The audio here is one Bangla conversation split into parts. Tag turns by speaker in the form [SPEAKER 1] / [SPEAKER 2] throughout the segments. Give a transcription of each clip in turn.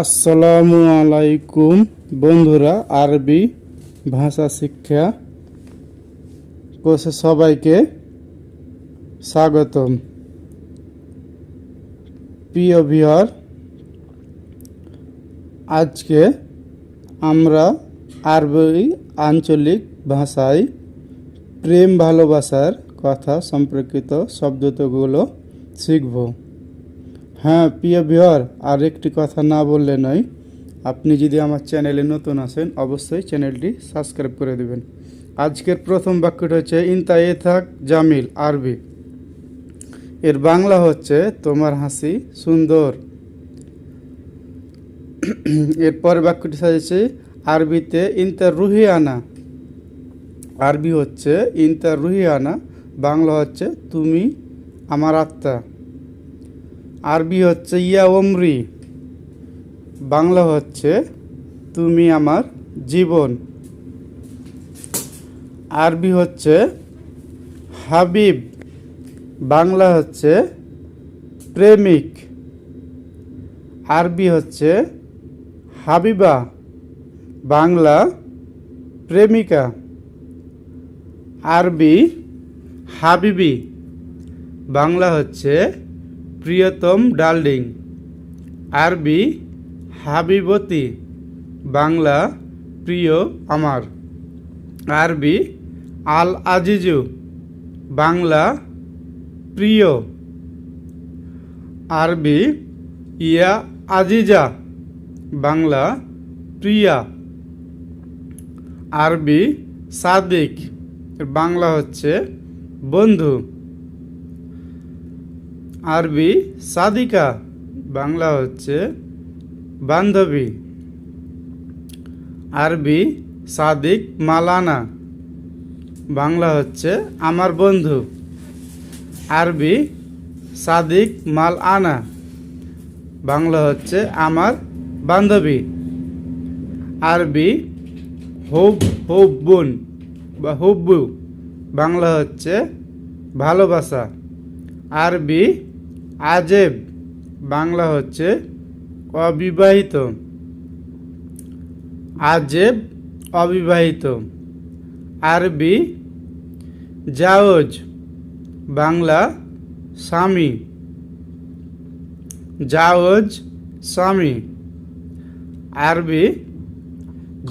[SPEAKER 1] আসসালামু আলাইকুম, বন্ধুরা, আরবি ভাষা শিক্ষা কোর্সে সবাইকে স্বাগতম। প্রিয় ভিওর আজকে আমরা আরবি আঞ্চলিক ভাষায় প্রেম ভালোবাসার কথা সম্পর্কিত শব্দগুলো শিখব। হ্যাঁ প্রিয় ভিওর আর একটি কথা না বললে নয়। আপনি যদি আমার চ্যানেলে নতুন আসেন অবশ্যই চ্যানেলটি সাবস্ক্রাইব করে দেবেন। আজকের প্রথম বাক্যটি হচ্ছে ইনতা এ থাক জামিল আরবি। এর বাংলা হচ্ছে, তোমার হাসি সুন্দর। এরপর বাক্যটি সাজেছে আরবিতে, ইনতা রুহিয়ানা। আরবি হচ্ছে, ইনতা রুহিয়ানা। বাংলা হচ্ছে, তুমি আমার আত্মা। আরবি হচ্ছে ইয়া ওমরি, বাংলা হচ্ছে তুমি আমার জীবন। আরবি হচ্ছে হাবিব, বাংলা হচ্ছে প্রেমিক। আরবি হচ্ছে হাবিবা, বাংলা প্রেমিকা। আরবি হাবিবি, বাংলা হচ্ছে প্রিয়তম ডার্লিং আরবি হাবিবতী, বাংলা প্রিয় আমার। আরবি আল আজিজু বাংলা প্রিয়। আরবি ইয়া আজিজা, বাংলা প্রিয়া। আরবি সাদিক, বাংলা হচ্ছে বন্ধু। আরবি সাদিকা, বাংলা হচ্ছে বান্ধবী। আরবি সাদিক মালানা, বাংলা হচ্ছে আমার বন্ধু। আরবি সাদিক মাল আনা বাংলা হচ্ছে আমার বান্ধবী। আরবি হুব, হুব্বুন বা হুব্বু, বাংলা হচ্ছে ভালোবাসা। আরবি আজেব বাংলা হচ্ছে অবিবাহিত। আজেব অবিবাহিত। আরবি জাওজ, বাংলা স্বামী। জাওজ স্বামী। আরবি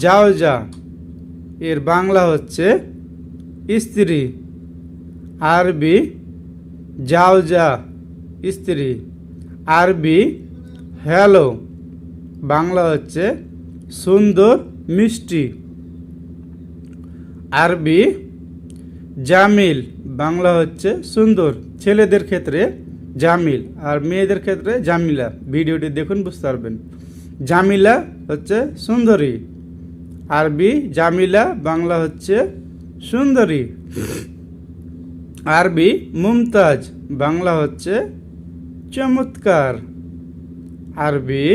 [SPEAKER 1] জাওজা, এর বাংলা হচ্ছে স্ত্রী। আরবি জাওজা। স্ত্রী। আরবি হ্যালো বাংলা হচ্ছে সুন্দর, মিষ্টি আরবি, জামিল বাংলা হচ্ছে সুন্দর ছেলেদের ক্ষেত্রে জামিল আর মেয়েদের ক্ষেত্রে জামিলা ভিডিওটি দেখুন, বুঝতে পারবেন। জামিলা হচ্ছে সুন্দরী আরবি, জামিলা বাংলা হচ্ছে সুন্দরী আরবি, মুমতাজ বাংলা হচ্ছে চমৎকার। আরবি,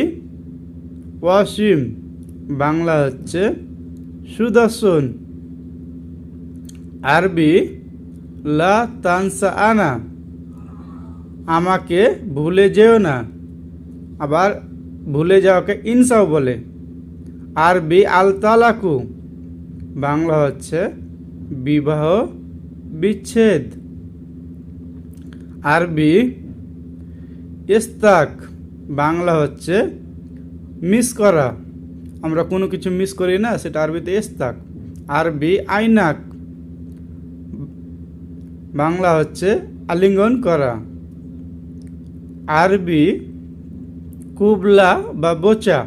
[SPEAKER 1] ওয়াসিম, বাংলা হচ্ছে সুদর্শন আরবি, লা তানসা আনা, আমাকে ভুলে যেও না। আবার ভুলে যাওয়াকে ইনসাও বলে। আরবি, আল তালাকু, বাংলা হচ্ছে বিবাহ বিচ্ছেদ। আরবি ইস্তাক বাংলা হচ্ছে মিস করা। আমরা কোনো কিছু মিস করি না, সেটা আরবিতে ইস্তাক আরবি আইনাক, বাংলা হচ্ছে আলিঙ্গন করা। আরবি কুবলা বা বোচা,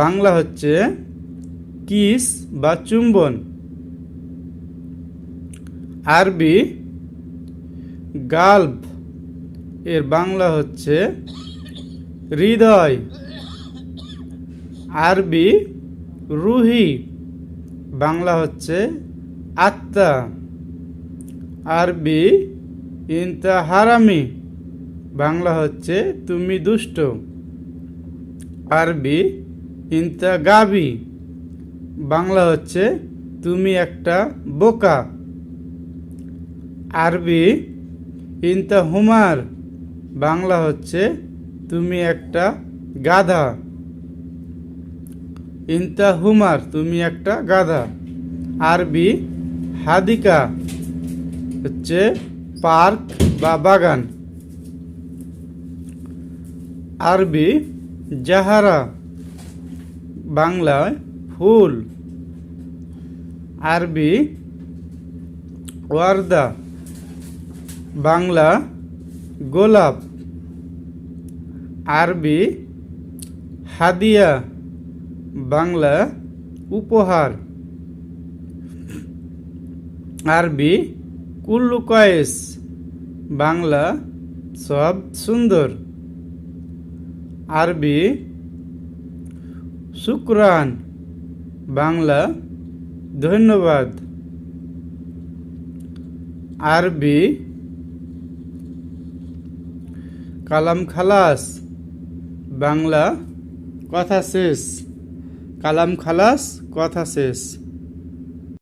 [SPEAKER 1] বাংলা হচ্ছে কিস বা চুম্বন। আরবি গাল্ব এর বাংলা হচ্ছে হৃদয়। আরবি রুহি। বাংলা হচ্ছে আত্মা। আরবি ইনতা হারামি বাংলা হচ্ছে তুমি দুষ্ট। আরবি ইনতা গাবি বাংলা হচ্ছে তুমি একটা বোকা। আরবি ইনতা হুমার বাংলা হচ্ছে তুমি একটা গাধা। ইন্তা হুমার, তুমি একটা গাধা। আরবি হাদিকা হচ্ছে পার্ক বা বাগান। আরবি জাহারা, বাংলায় ফুল। আরবি ওয়ার্দা, বাংলা গোলাপ, আরবি, হাদিয়া, বাংলা, উপহার। আরবি, কুল্লু কয়েস, বাংলা, সব সুন্দর। আরবি, শুক্রান, বাংলা, ধন্যবাদ। আরবি কালাম খালাস। বাংলা কথা শেষ। কালাম খালাস কথা শেষ।